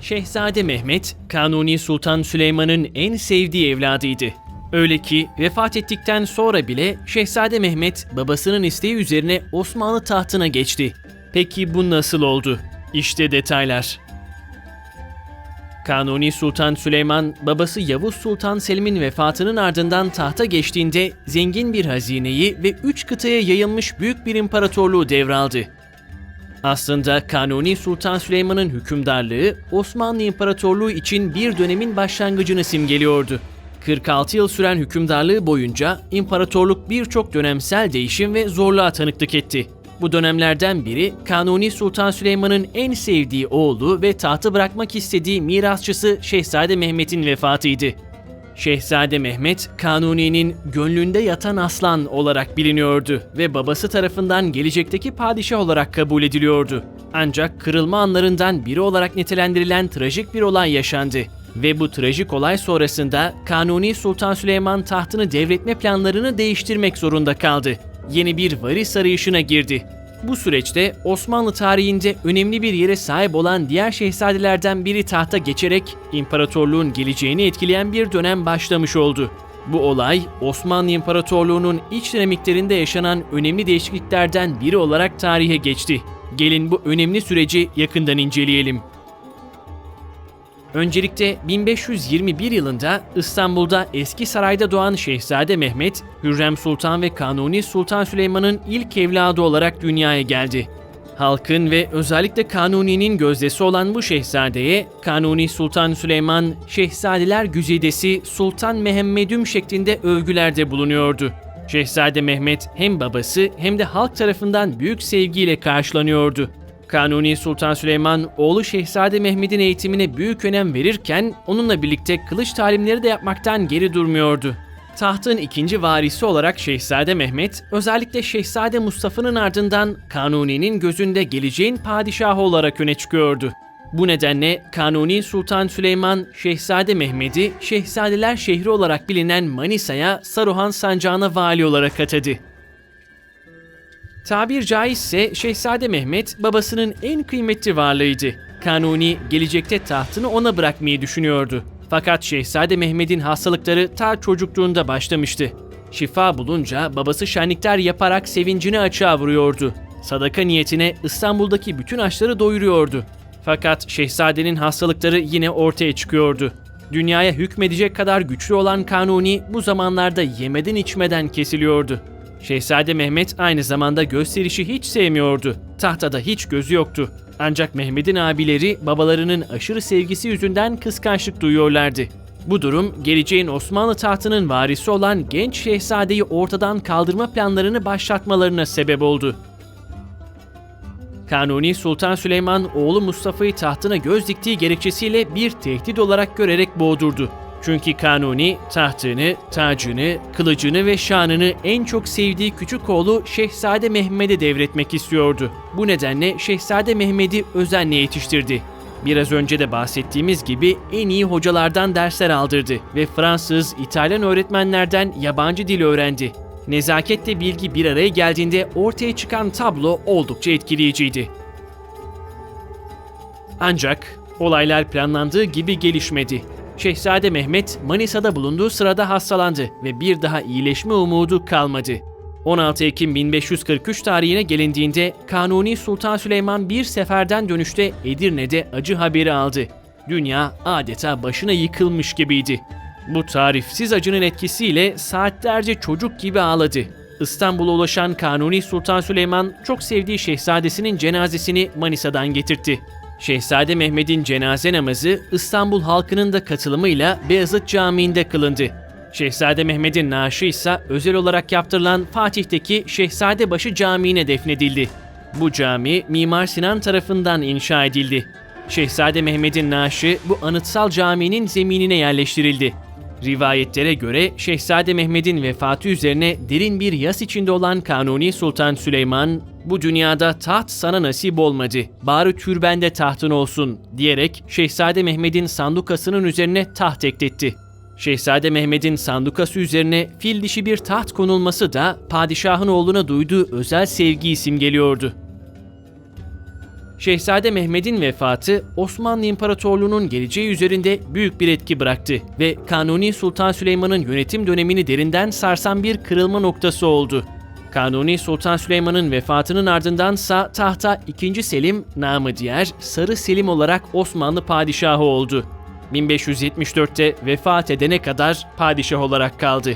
Şehzade Mehmet, Kanuni Sultan Süleyman'ın en sevdiği evladıydı. Öyle ki vefat ettikten sonra bile Şehzade Mehmet babasının isteği üzerine Osmanlı tahtına geçti. Peki bu nasıl oldu? İşte detaylar. Kanuni Sultan Süleyman, babası Yavuz Sultan Selim'in vefatının ardından tahta geçtiğinde zengin bir hazineyi ve üç kıtaya yayılmış büyük bir imparatorluğu devraldı. Aslında Kanuni Sultan Süleyman'ın hükümdarlığı Osmanlı İmparatorluğu için bir dönemin başlangıcını simgeliyordu. 46 yıl süren hükümdarlığı boyunca imparatorluk birçok dönemsel değişim ve zorluğa tanıklık etti. Bu dönemlerden biri Kanuni Sultan Süleyman'ın en sevdiği oğlu ve tahtı bırakmak istediği mirasçısı Şehzade Mehmet'in vefatıydı. Şehzade Mehmet, Kanuni'nin gönlünde yatan aslan olarak biliniyordu ve babası tarafından gelecekteki padişah olarak kabul ediliyordu. Ancak kırılma anlarından biri olarak nitelendirilen trajik bir olay yaşandı. Ve bu trajik olay sonrasında Kanuni Sultan Süleyman tahtını devretme planlarını değiştirmek zorunda kaldı. Yeni bir varis arayışına girdi. Bu süreçte Osmanlı tarihinde önemli bir yere sahip olan diğer şehzadelerden biri tahta geçerek imparatorluğun geleceğini etkileyen bir dönem başlamış oldu. Bu olay Osmanlı İmparatorluğu'nun iç dinamiklerinde yaşanan önemli değişikliklerden biri olarak tarihe geçti. Gelin bu önemli süreci yakından inceleyelim. Öncelikle 1521 yılında İstanbul'da Eski Saray'da doğan Şehzade Mehmet, Hürrem Sultan ve Kanuni Sultan Süleyman'ın ilk evladı olarak dünyaya geldi. Halkın ve özellikle Kanuni'nin gözdesi olan bu şehzadeye Kanuni Sultan Süleyman, Şehzadeler Güzidesi Sultan Mehmedüm şeklinde övgülerde bulunuyordu. Şehzade Mehmet hem babası hem de halk tarafından büyük sevgiyle karşılanıyordu. Kanuni Sultan Süleyman oğlu Şehzade Mehmet'in eğitimine büyük önem verirken onunla birlikte kılıç talimleri de yapmaktan geri durmuyordu. Tahtın ikinci varisi olarak Şehzade Mehmet, özellikle Şehzade Mustafa'nın ardından Kanuni'nin gözünde geleceğin padişahı olarak öne çıkıyordu. Bu nedenle Kanuni Sultan Süleyman, Şehzade Mehmet'i Şehzadeler şehri olarak bilinen Manisa'ya Saruhan Sancağı'na vali olarak atadı. Tabir caizse Şehzade Mehmet babasının en kıymetli varlığıydı. Kanuni gelecekte tahtını ona bırakmayı düşünüyordu. Fakat Şehzade Mehmet'in hastalıkları ta çocukluğunda başlamıştı. Şifa bulunca babası şenlikler yaparak sevincini açığa vuruyordu. Sadaka niyetine İstanbul'daki bütün açları doyuruyordu. Fakat şehzadenin hastalıkları yine ortaya çıkıyordu. Dünyaya hükmedecek kadar güçlü olan Kanuni bu zamanlarda yemeden içmeden kesiliyordu. Şehzade Mehmet aynı zamanda gösterişi hiç sevmiyordu. Tahtada hiç gözü yoktu. Ancak Mehmet'in abileri babalarının aşırı sevgisi yüzünden kıskançlık duyuyorlardı. Bu durum geleceğin Osmanlı tahtının varisi olan genç şehzadeyi ortadan kaldırma planlarını başlatmalarına sebep oldu. Kanuni Sultan Süleyman oğlu Mustafa'yı tahtına göz diktiği gerekçesiyle bir tehdit olarak görerek boğdurdu. Çünkü Kanuni tahtını, tacını, kılıcını ve şanını en çok sevdiği küçük oğlu Şehzade Mehmet'e devretmek istiyordu. Bu nedenle Şehzade Mehmet'i özenle yetiştirdi. Biraz önce de bahsettiğimiz gibi en iyi hocalardan dersler aldırdı ve Fransız, İtalyan öğretmenlerden yabancı dil öğrendi. Nezaketle bilgi bir araya geldiğinde ortaya çıkan tablo oldukça etkileyiciydi. Ancak olaylar planlandığı gibi gelişmedi. Şehzade Mehmet Manisa'da bulunduğu sırada hastalandı ve bir daha iyileşme umudu kalmadı. 16 Ekim 1543 tarihine gelindiğinde Kanuni Sultan Süleyman bir seferden dönüşte Edirne'de acı haberi aldı. Dünya adeta başına yıkılmış gibiydi. Bu tarifsiz acının etkisiyle saatlerce çocuk gibi ağladı. İstanbul'a ulaşan Kanuni Sultan Süleyman çok sevdiği şehzadesinin cenazesini Manisa'dan getirtti. Şehzade Mehmet'in cenaze namazı İstanbul halkının da katılımıyla Beyazıt Camii'nde kılındı. Şehzade Mehmet'in naaşı ise özel olarak yaptırılan Fatih'teki Şehzadebaşı Camii'ne defnedildi. Bu cami Mimar Sinan tarafından inşa edildi. Şehzade Mehmet'in naaşı bu anıtsal caminin zeminine yerleştirildi. Rivayetlere göre Şehzade Mehmet'in vefatı üzerine derin bir yas içinde olan Kanuni Sultan Süleyman, bu dünyada taht sana nasip olmadı, bari türbende tahtın olsun diyerek Şehzade Mehmet'in sandukasının üzerine taht ekletti. Şehzade Mehmet'in sandukası üzerine fil dişi bir taht konulması da padişahın oğluna duyduğu özel sevgiyi simgeliyordu. Şehzade Mehmet'in vefatı Osmanlı İmparatorluğu'nun geleceği üzerinde büyük bir etki bıraktı ve Kanuni Sultan Süleyman'ın yönetim dönemini derinden sarsan bir kırılma noktası oldu. Kanuni Sultan Süleyman'ın vefatının ardındansa tahta 2. Selim namı diğer Sarı Selim olarak Osmanlı padişahı oldu. 1574'te vefat edene kadar padişah olarak kaldı.